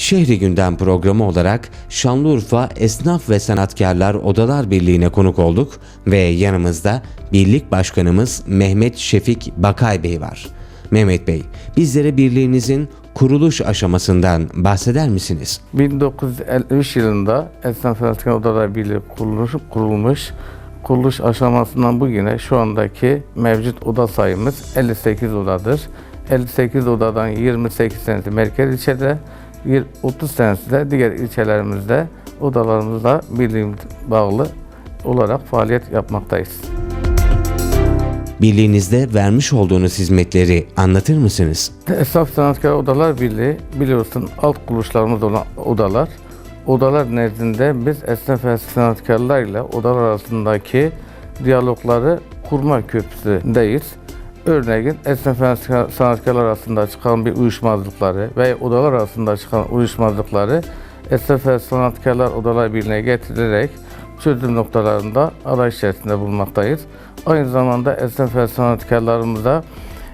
Şehri Gündem programı olarak Şanlıurfa Esnaf ve Sanatkarlar Odalar Birliği'ne konuk olduk ve yanımızda Birlik Başkanımız Mehmet Şefik Bakay Bey var. Mehmet Bey, bizlere birliğinizin kuruluş aşamasından bahseder misiniz? 1953 yılında Esnaf Sanatkarlar Odalar Birliği kuruluş, kurulmuş. Kuruluş aşamasından bugüne şu andaki mevcut oda sayımız 58 odadır. 58 odadan 28 tanesi merkez ilçede, 30 tanesi de diğer ilçelerimizde odalarımızla birliğimiz bağlı olarak faaliyet yapmaktayız. Birliğinizde vermiş olduğunuz hizmetleri anlatır mısınız? Esnaf Sanatkar Odalar Birliği biliyorsun alt kuruluşlarımız olan odalar. Odalar nezdinde biz esnaf ve sanatkarlarla odalar arasındaki diyalogları kurma köprüsündeyiz. Örneğin esnaf sanatkarlar arasında çıkan bir uyuşmazlıkları ve odalar arasında çıkan uyuşmazlıkları esnaf sanatkarlar odalar birliğine getirilerek çözüm noktalarında arayış içerisinde bulunmaktayız. Aynı zamanda esnaf sanatkarlarımıza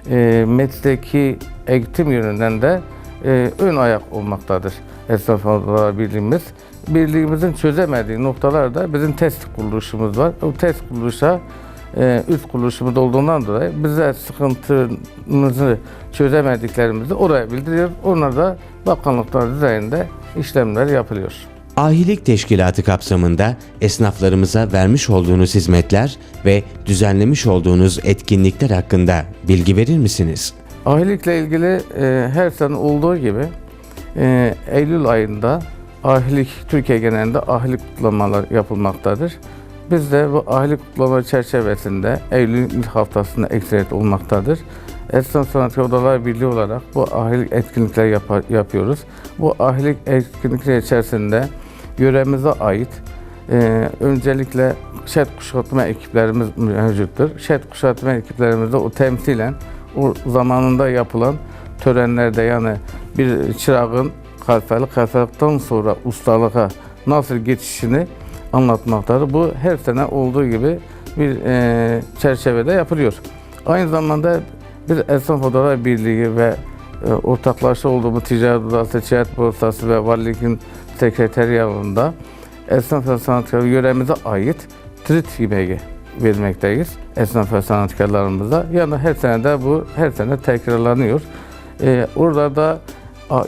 e, mesleki eğitim yönünden de e, ön ayak olmaktadır Esnaf Odalar Birliğimiz. Birliğimizin çözemediği noktalarda bizim test kuruluşumuz var. O test kuruluşa e, üst kuruluşumuz olduğundan dolayı bize sıkıntımızı çözemediklerimizi oraya bildiriyoruz. Onlar da bakanlıklar düzeyinde işlemler yapılıyor. Ahilik Teşkilatı kapsamında esnaflarımıza vermiş olduğunuz hizmetler ve düzenlemiş olduğunuz etkinlikler hakkında bilgi verir misiniz? Ahilikle ilgili e, her sene olduğu gibi e, Eylül ayında ahilik Türkiye genelinde ahilik kutlamalar yapılmaktadır. Biz de bu ahilik kutlama çerçevesinde Eylül'ün ilk haftasında ekseriyet olmaktadır. Esnaf Sanatçı Odalar Birliği olarak bu ahilik etkinlikler yapar- yapıyoruz. Bu ahilik etkinlikler içerisinde yöremize ait e, öncelikle şet kuşatma ekiplerimiz mevcuttur. Şet kuşatma ekiplerimizde o temsilen o zamanında yapılan törenlerde yani bir çırağın kalfalık, kalfalıktan sonra ustalığa nasıl geçişini anlatmaktadır. Bu her sene olduğu gibi bir e, çerçevede yapılıyor. Aynı zamanda bir Esnaf Odalar Birliği ve e, ortaklaşa olduğumuz Ticaret Odası, Ticaret Borsası ve Valilik'in sekreteriyalında esnaf ve sanatkar yöremize ait trit yemeği vermekteyiz esnaf ve sanatkarlarımıza. Yani her sene de bu her sene tekrarlanıyor. Ee, orada da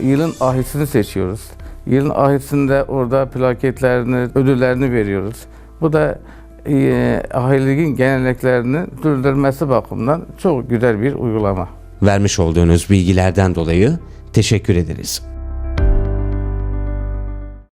yılın ahisini seçiyoruz. Yılın ahisinde orada plaketlerini, ödüllerini veriyoruz. Bu da e, ahiliğin geleneklerini sürdürmesi bakımından çok güzel bir uygulama. Vermiş olduğunuz bilgilerden dolayı teşekkür ederiz.